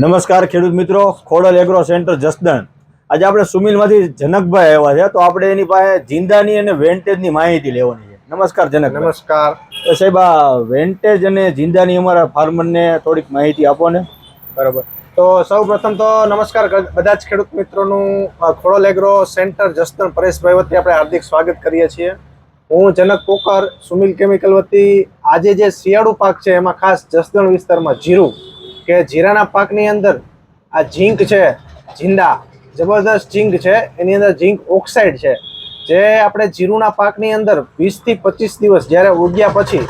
નમસ્કાર ખેડૂત મિત્રો ખોડલ એગ્રો સેન્ટર જસદણ. આજે આપણે સુમિલમાંથી જનકભાઈ આવ્યા છે તો આપણે એની પાસે જિંદાની અને વેન્ટેજની માહિતી લેવાની છે. નમસ્કાર જનક નમસ્કાર. તો સાહેબ આ વેન્ટેજ અને જિંદાની અમારા ફાર્મરને થોડીક માહિતી આપો ને. બરાબર. તો સૌ પ્રથમ તો નમસ્કાર બધા જ ખેડૂત મિત્રોનું ખોડલ એગ્રો સેન્ટર જસદણ પરેશભાઈ વતી આપણે હાર્દિક સ્વાગત કરીએ છીએ. હું જનક પોકર સુમિલ કેમિકલ વતી. આજે જે શિયાળુ પાક છે એમાં ખાસ જસદણ વિસ્તારમાં જીરું કે જીરાના પાકની અંદર આ ઝીંક છે, ઝીંડા, જબરદસ્ત ઝીંક છે, એની અંદર ઝીંક ઓક્સાઇડ છે. જે આપણે જીરુના પાકની અંદર વીસથી પચીસ દિવસ જ્યારે ઉગ્યા પછી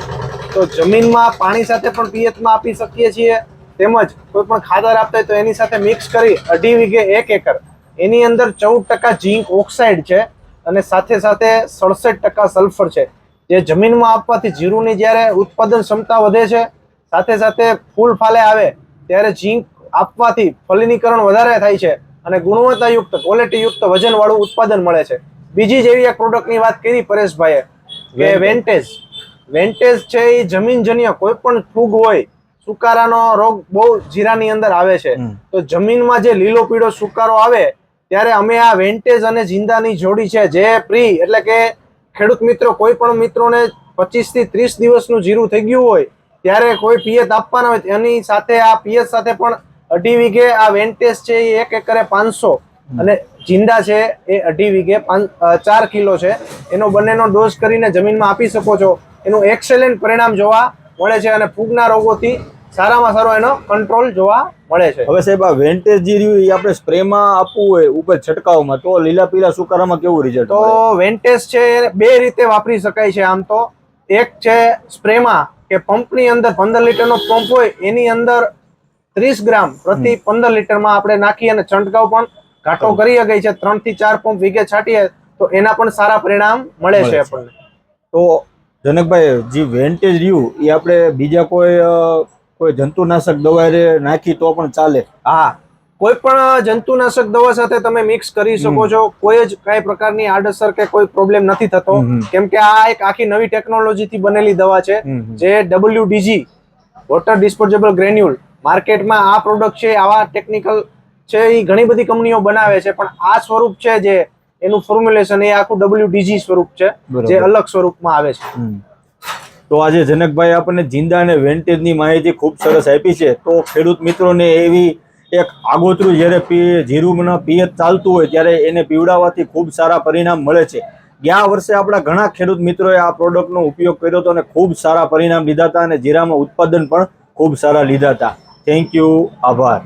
તો જમીનમાં પાણી સાથે પણ પિયતમાં આપી શકીએ છીએ. તેમજ કોઈ પણ ખાતર આપતા હોય તો એની સાથે મિક્સ કરી અઢી વીઘે એક એકર. એની અંદર ચૌદ ટકા ઝીંક ઓક્સાઇડ છે અને સાથે સાથે સડસઠ ટકા સલ્ફર છે. જે જમીનમાં આપવાથી જીરુની જ્યારે ઉત્પાદન ક્ષમતા વધે છે, સાથે સાથે ફૂલ ફાલે આવે ત્યારે ઝીંક આપવાથી ફલિનીકરણ વધારે થાય છે અને ગુણવત્તાયુક્ત ક્વોલિટીયુક્ત વજનવાળું ઉત્પાદન મળે છે. બીજી જેવી એક પ્રોડક્ટની વાત કરી પરેશભાઈએ કે વેન્ટેજ વેન્ટેજ છે એ જમીનજન્ય કોઈ પણ ફૂગ હોય સુકારાનો રોગ બહુ જીરાની અંદર આવે છે. તો જમીનમાં જે લીલો પીળો સુકારો આવે ત્યારે અમે આ વેન્ટેજ અને જિંદાની જોડી છે જે પ્રી એટલે કે ખેડૂત મિત્રો કોઈ પણ મિત્રોને પચીસથી ત્રીસ દિવસનું જીરું થઈ ગયું હોય ત્યારે કોઈ પિયત આપવાના હોય એની સાથે આ પિયત સાથે પણ અઢી વીઘે આ વેન્ટેજ છે એ એક એકરે પાંચસો. અને જિંદા છે એ અઢી વીઘે ચાર કિલો છે. એનો બંનેનો ડોઝ કરીને જમીનમાં આપી શકો છો. એનું એક્સેલેન્ટ પરિણામ જોવા મળે છે અને ફૂગના રોગોથી સારામાં સારો એનો કંટ્રોલ જોવા મળે છે. હવે સાહેબ આ વેન્ટેજ જે રહ્યું એ આપણે સ્પ્રેમાં આપવું હોય ઉપર છંટકાવમાં તો લીલા પીલા સુકારામાં કેવું રિઝલ્ટ તો વેન્ટેજ છે બે રીતે વાપરી શકાય છે આમ તો. એક છે સ્પ્રેમાં કે પંપની અંદર પંદર લીટરનો પંપ હોય એની અંદર ત્રીસ ગ્રામ પ્રતિ પંદર લીટરમાં આપણે નાખી અને છંટકાવ પણ ઘાટો કરી શકાય છે. ત્રણથી ચાર પંપ વીઘે છાંટીએ તો એના પણ સારા પરિણામ મળે છે. આપણને. તો જનકભાઈ જે વેન્ટેજ રહ્યું એ આપણે બીજા કોઈ કોઈ જંતુનાશક દવા નાખી તો પણ ચાલે? હા. કોઈ પણ જંતુનાશક દવા સાથે તમે મિક્સ કરી શકો છો. કોઈ જ કઈ પ્રકારની આડઅસર કે કોઈ પ્રોબ્લેમ નથી થતો. કેમ કે આ એક આખી નવી ટેકનોલોજી થી બનેલી દવા છે. જે ડબલ્યુડીજી વોટર ડિસ્પોઝેબલ ગ્રેન્યુલ માર્કેટમાં આ પ્રોડક્ટ છે આવા ટેકનિકલ છે એ ઘણી બધી કંપનીઓ બનાવે છે. પણ આ સ્વરૂપ છે જે એનું ફોર્મ્યુલેશન એ આખું ડબલ્યુડીજી સ્વરૂપ છે જે અલગ સ્વરૂપમાં આવે છે. તો આજે જનકભાઈ આપણને જિંદા અને વેન્ટેજની માહિતી ખૂબ સરસ આપી છે. તો ખેડૂત મિત્રોને એવી એક આગોતરું જ્યારે પી જીરુંના પિયત ચાલતું હોય ત્યારે એને પીવડાવવાથી ખૂબ સારા પરિણામ મળે છે. ગયા વર્ષે આપણા ઘણા ખેડૂત મિત્રોએ આ પ્રોડક્ટનો ઉપયોગ કર્યો હતો અને ખૂબ સારા પરિણામ લીધા હતા અને જીરામાં ઉત્પાદન પણ ખૂબ સારા લીધા હતા. થેન્ક યુ આભાર.